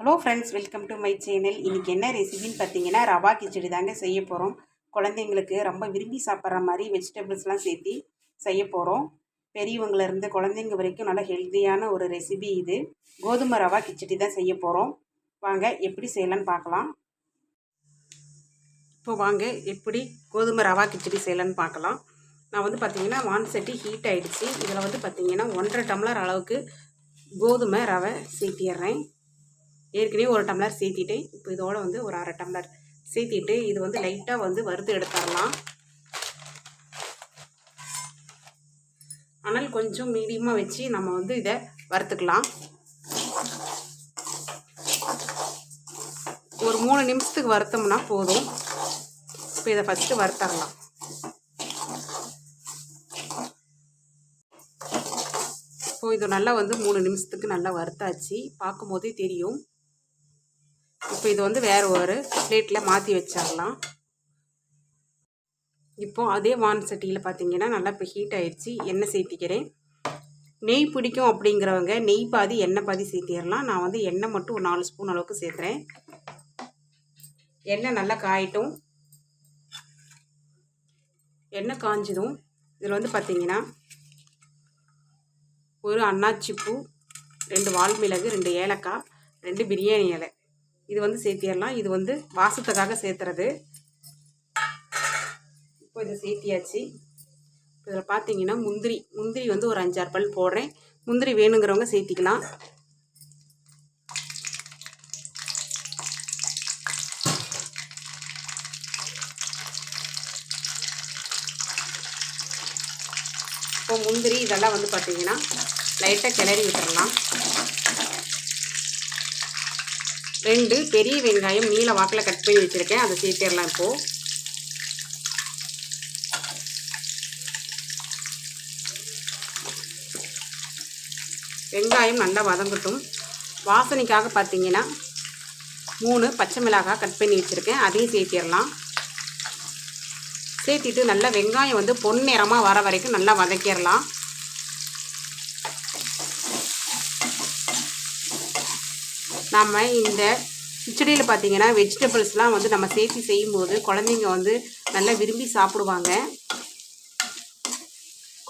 Hello friends welcome to my channel இன்றைக்கி என்ன ரெசிபின்னு பார்த்தீங்கன்னா ரவா கிச்சடி தாங்க செய்ய போகிறோம் குழந்தைங்களுக்கு ரொம்ப விரும்பி சாப்பிட்ற மாதிரி வெஜிடபிள்ஸ்லாம் சேர்த்து செய்ய போகிறோம் பெரியவங்கலேருந்து குழந்தைங்க வரைக்கும் நல்ல ஹெல்த்தியான ஒரு ரெசிபி இது. கோதுமை ரவா கிச்சடி தான் செய்ய போகிறோம் வாங்க எப்படி செய்யலான்னு பார்க்கலாம். இப்போ வாங்க எப்படி கோதுமை ரவா கிச்சடி செய்யலான்னு பார்க்கலாம். நான் வந்து பார்த்திங்கன்னா வான் சட்டி ஹீட் ஆகிடுச்சு இதில் வந்து பார்த்திங்கன்னா ஒன்றரை டம்ளர் அளவுக்கு கோதுமை ரவை சேர்த்திடுறேன். ஏற்கனவே ஒரு டம்ளர் சேர்த்திட்டேன் இப்போ இதோட வந்து ஒரு அரை டம்ளர் சேர்த்திட்டு இது வந்து லைட்டாக வந்து வறுத்து எடுத்துடலாம். ஆனால் கொஞ்சம் மீடியமாக வச்சு நம்ம வந்து இதை வறுத்துக்கலாம். ஒரு மூணு நிமிஷத்துக்கு வறுத்தோம்னா போதும். இப்போ இதை ஃபஸ்ட்டு வறுத்தரலாம். இப்போ இது நல்லா வந்து மூணு நிமிஷத்துக்கு நல்லா வறுத்தாச்சு. பார்க்கும்போதே தெரியும். இப்போ இது வந்து வேறு ஒரு பிளேட்டில் மாற்றி வச்சிடலாம். இப்போது அதே வான் சட்டியில் பார்த்தீங்கன்னா நல்லா இப்போ ஹீட் ஆயிடுச்சு. எண்ணெய் சேர்த்திக்கிறேன். நெய் பிடிக்கும் அப்படிங்கிறவங்க நெய் பாதி எண்ணெய் பாதி சேர்த்திடலாம். நான் வந்து எண்ணெய் மட்டும் ஒரு நாலு ஸ்பூன் அளவுக்கு சேர்த்துறேன் எண்ணெய் நல்லா காயட்டும். எண்ணெய் காஞ்சதும் இதில் வந்து பார்த்தீங்கன்னா ஒரு அன்னாச்சிப்பூ ரெண்டு வால்மிளகு ரெண்டு ஏலக்காய் ரெண்டு பிரியாணி இலை. இது வந்து சேர்த்திடலாம். இது வந்து வாசத்துக்காக சேர்த்துறது. இப்போ இதை சேர்த்தியாச்சு. இதில் பார்த்தீங்கன்னா முந்திரி முந்திரி வந்து ஒரு அஞ்சாறு பல் போடுறேன். முந்திரி வேணுங்கிறவங்க சேர்த்திக்கலாம். இப்போ முந்திரி இதெல்லாம் வந்து பார்த்தீங்கன்னா லைட்டாக கிளறி விட்டுறலாம். ரெண்டு பெரிய வெங்காயம் நீல வாக்கில் கட் பண்ணி வச்சுருக்கேன். அதை சேர்த்திடலாம் இப்போது வெங்காயம் நல்லா வதங்கட்டும். வாசனைக்காக பார்த்தீங்கன்னா மூணு பச்சை மிளகாய் கட் பண்ணி வச்சுருக்கேன். அதையும் சேர்த்திடலாம். சேர்த்திட்டு நல்லா வெங்காயம் வந்து பொன்னிறமாக வர வரைக்கும் நல்லா வதக்கிடலாம். நம்ம இந்த கிச்சடியில் பார்த்தீங்கன்னா வெஜிடபிள்ஸ்லாம் வந்து நம்ம சேர்த்து செய்யும்போது குழந்தைங்க வந்து நல்லா விரும்பி சாப்பிடுவாங்க.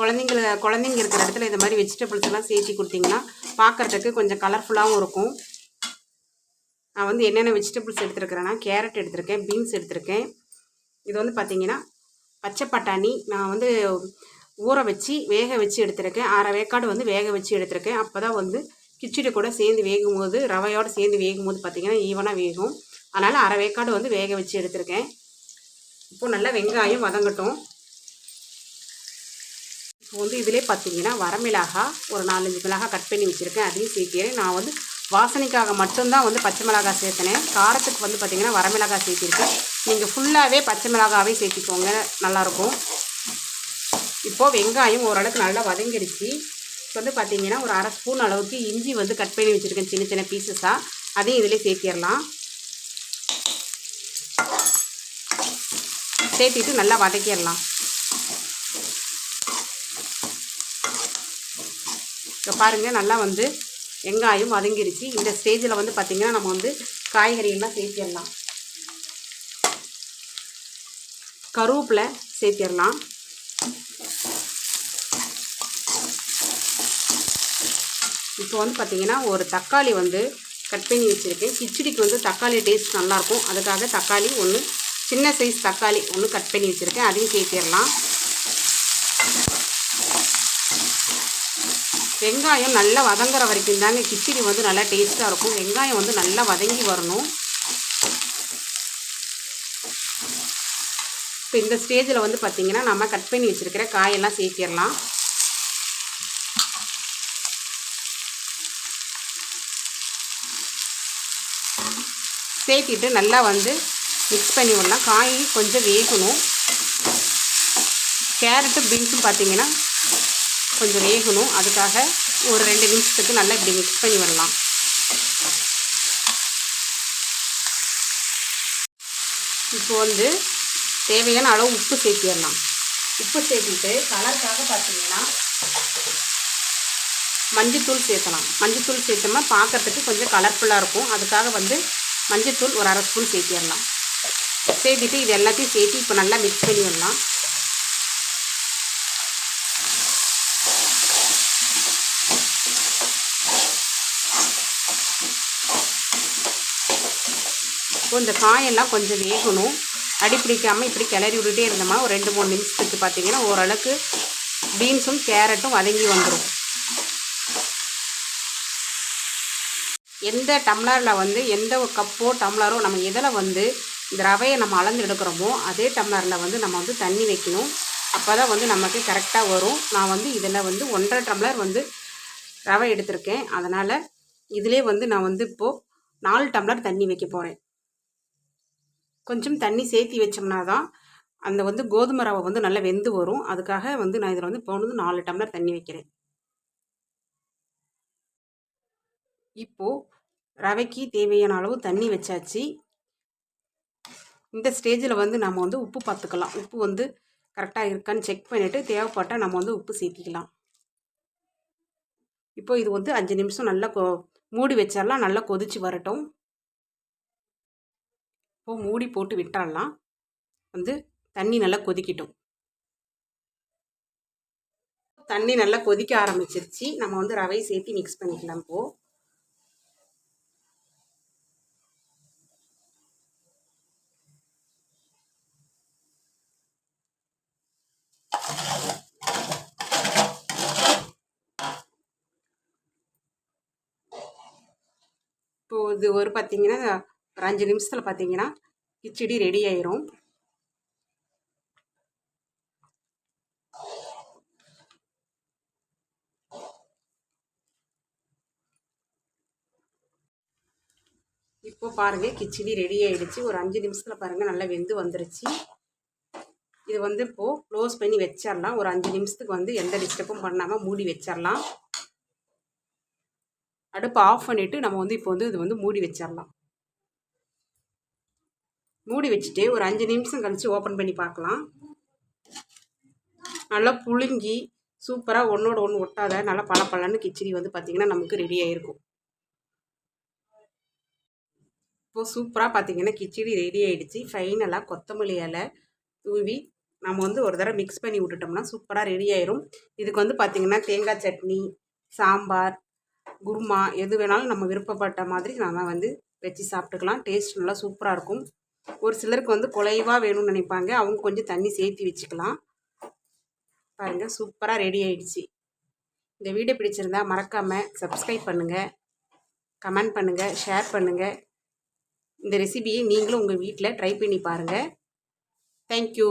குழந்தைங்கள குழந்தைங்க இருக்கிற இடத்துல இந்த மாதிரி வெஜிடபிள்ஸ் எல்லாம் சேர்த்து கொடுத்தீங்கன்னா பார்க்குறதுக்கு கொஞ்சம் கலர்ஃபுல்லாகவும் இருக்கும். நான் வந்து என்னென்ன வெஜிடபிள்ஸ் எடுத்துருக்கிறேன்னா கேரட் எடுத்திருக்கேன் பீன்ஸ் எடுத்திருக்கேன். இது வந்து பார்த்தீங்கன்னா பச்சை பட்டாணி நான் வந்து ஊற வச்சு வேக வச்சு எடுத்திருக்கேன். அரை வேக்காடு வந்து வேக வச்சு எடுத்திருக்கேன். அப்போ தான் வந்து கிச்சடி கூட சேர்ந்து வேகும் போது ரவையோடு சேர்ந்து வேகும் போது பார்த்திங்கன்னா ஈவனாக வேகும். அதனால் அரை வேக்காடு வந்து வேக வச்சு எடுத்திருக்கேன். இப்போது நல்லா வெங்காயம் வதங்கட்டும். இப்போ வந்து இதிலே பார்த்தீங்கன்னா வரமிளகா ஒரு நாலஞ்சு மிளகாய் கட் பண்ணி வச்சுருக்கேன். அதையும் சேர்க்கிறேன். நான் வந்து வாசனைக்காக மட்டும்தான் வந்து பச்சை மிளகாய் சேர்த்தினேன் காரத்துக்கு வந்து பார்த்திங்கன்னா வரமிளகாய் சேர்த்திருக்கேன். நீங்கள் ஃபுல்லாகவே பச்சை மிளகாவே சேர்த்திக்கோங்க. நல்லாயிருக்கும் இப்போது வெங்காயம் ஓரளவுக்கு நல்லா வதங்கிடுச்சு இப்போ வந்து பார்த்தீங்கன்னா ஒரு அரை ஸ்பூன் அளவுக்கு இஞ்சி வந்து கட் பண்ணி வச்சுருக்கேன் சின்ன சின்ன பீசஸாக அதையும் இதிலே சேர்த்திடலாம். சேர்த்திட்டு நல்லா வதக்கிடலாம். இப்போ பாருங்கள் நல்லா வந்து வெங்காயம் வதங்கிருச்சு. இந்த ஸ்டேஜில் வந்து பார்த்திங்கன்னா நம்ம வந்து காய்கறியெல்லாம் சேர்த்திடலாம். கருவேப்பில் சேர்த்திடலாம். இப்போ வந்து பார்த்திங்கன்னா ஒரு தக்காளி வந்து கட் பண்ணி வச்சுருக்கேன். கிச்சடிக்கு வந்து தக்காளி டேஸ்ட் நல்லாயிருக்கும். அதுக்காக தக்காளி ஒன்று சின்ன சைஸ் தக்காளி ஒன்று கட் பண்ணி வச்சுருக்கேன். அதையும் சேர்த்திடலாம். வெங்காயம் நல்லா வதங்குற வரைக்கும் தாங்க கிச்சடி வந்து நல்லா டேஸ்ட்டாக இருக்கும். வெங்காயம் வந்து நல்லா வதங்கி வரணும். இப்போ இந்த ஸ்டேஜில் வந்து பார்த்திங்கன்னா நம்ம கட் பண்ணி வச்சுருக்கிற காயெல்லாம் சேர்த்திடலாம். சேர்த்திட்டு நல்லா வந்து மிக்ஸ் பண்ணி விடலாம். காய் கொஞ்சம் வேகணும். கேரட்டும் பீன்ஸும் பார்த்திங்கன்னா கொஞ்சம் வேகணும். அதுக்காக ஒரு ரெண்டு நிமிஷத்துக்கு நல்லா இப்படி மிக்ஸ் பண்ணி விடலாம். இப்போ வந்து தேவையான அளவு உப்பு சேர்த்திடலாம். உப்பு சேர்த்திட்டு கலருக்காக பார்த்தீங்கன்னா மஞ்சத்தூள் சேர்த்தலாம். மஞ்சத்தூள் சேர்த்தோம்னா பார்க்கறதுக்கு கொஞ்சம் கலர்ஃபுல்லாக இருக்கும். அதுக்காக வந்து மஞ்சத்தூள் ஒரு அரை ஸ்பூன் சேர்த்திடலாம். சேர்த்துட்டு இது எல்லாத்தையும் சேர்த்து இப்போ நல்லா மிக்ஸ் பண்ணி விடலாம் இப்போ இந்த காயெல்லாம் கொஞ்சம் வேகணும். அடி பிடிக்காமல் இப்படி கிளறி விட்டுட்டே இருந்தோம்னா ஒரு ரெண்டு மூணு நிமிஷத்துக்கு பார்த்தீங்கன்னா ஓரளவுக்கு பீன்ஸும் கேரட்டும் வதங்கி வந்துடும் எந்த டம்ளரில் வந்து எந்த ஒரு கப்போ டம்ளரோ நம்ம எதில் வந்து இந்த ரவையை நம்ம அளந்து எடுக்கிறோமோ அதே டம்ளரில் வந்து நம்ம வந்து தண்ணி வைக்கணும். அப்போ தான் வந்து நமக்கு கரெக்டாக வரும். நான் வந்து இதில் வந்து ஒன்றரை டம்ளர் வந்து ரவை எடுத்திருக்கேன். அதனால் இதிலே வந்து நான் வந்து இப்போது நாலு டம்ளர் தண்ணி வைக்க போகிறேன் கொஞ்சம் தண்ணி சேர்த்தி வச்சோம்னா தான் அந்த வந்து கோதுமை ரவை வந்து நல்லா வெந்து வரும். அதுக்காக வந்து நான் இதில் வந்து இப்போ வந்து நாலு டம்ளர் தண்ணி வைக்கிறேன். இப்போது ரவைக்கு தேவையான அளவு தண்ணி வச்சாச்சு. இந்த ஸ்டேஜில் வந்து நம்ம வந்து உப்பு பார்த்துக்கலாம் உப்பு வந்து கரெக்டாக இருக்கான்னு செக் பண்ணிவிட்டு தேவைப்பட்டால் நம்ம வந்து உப்பு சேர்த்திக்கலாம். இப்போ இது வந்து அஞ்சு நிமிஷம் நல்லா கொ மூடி வச்சிடலாம் நல்லா கொதிச்சு வரட்டும். இப்போ மூடி போட்டு விட்டுறலாம். வந்து தண்ணி நல்லா கொதிக்கட்டும். தண்ணி நல்லா கொதிக்க ஆரம்பிச்சிருச்சு. நம்ம வந்து ரவை சேர்த்து மிக்ஸ் பண்ணிக்கலாம் இப்போது இப்போ இது ஒரு பார்த்தீங்கன்னா ஒரு அஞ்சு நிமிஷத்தில் பார்த்தீங்கன்னா கிச்சடி ரெடி ஆயிரும். இப்போ பாருங்கள் கிச்சடி ரெடி ஆயிடுச்சு. ஒரு அஞ்சு நிமிஷத்தில் பாருங்கள் நல்லா வெந்து வந்துருச்சு. இது வந்து இப்போது க்ளோஸ் பண்ணி வச்சிடலாம் ஒரு அஞ்சு நிமிஷத்துக்கு வந்து எந்த டிஸ்டர்பும் பண்ணாமல் மூடி வச்சிடலாம் அடுப்பு ஆஃப் பண்ணிவிட்டு நம்ம வந்து இப்போ வந்து இது வந்து மூடி வச்சிடலாம் மூடி வச்சுட்டு ஒரு அஞ்சு நிமிஷம் கழித்து ஓப்பன் பண்ணி பார்க்கலாம். நல்லா புழுங்கி சூப்பராக ஒன்றோட ஒன்று ஒட்டாத நல்லா பல பழன்னு கிச்சடி வந்து பார்த்திங்கன்னா நமக்கு ரெடி ஆகிருக்கும் இப்போது சூப்பராக பார்த்திங்கன்னா கிச்சடி ரெடி ஆகிடுச்சு ஃபைனலாக கொத்தமல்லி இலை தூவி நம்ம வந்து ஒரு தடவை மிக்ஸ் பண்ணி விட்டுட்டோம்னா சூப்பராக ரெடி ஆயிரும். இதுக்கு வந்து பார்த்திங்கன்னா தேங்காய் சட்னி சாம்பார் குருமா எது வேணாலும் நம்ம விருப்பப்பட்ட மாதிரி நம்ம வந்து வச்சு சாப்பிட்டுக்கலாம். டேஸ்ட் நல்லா சூப்பராக இருக்கும். ஒரு சிலருக்கு வந்து குலைவாக வேணும்னு நினைப்பாங்க. அவங்க கொஞ்சம் தண்ணி சேர்த்து வச்சுக்கலாம். பாருங்கள் சூப்பராக ரெடி ஆயிடுச்சு. இந்த வீடியோ பிடிச்சிருந்தா மறக்காமல் சப்ஸ்கிரைப் பண்ணுங்கள் கமெண்ட் பண்ணுங்கள் ஷேர் பண்ணுங்கள் இந்த ரெசிபியை நீங்களும் உங்கள் வீட்டில் ட்ரை பண்ணி பாருங்கள் தேங்க்யூ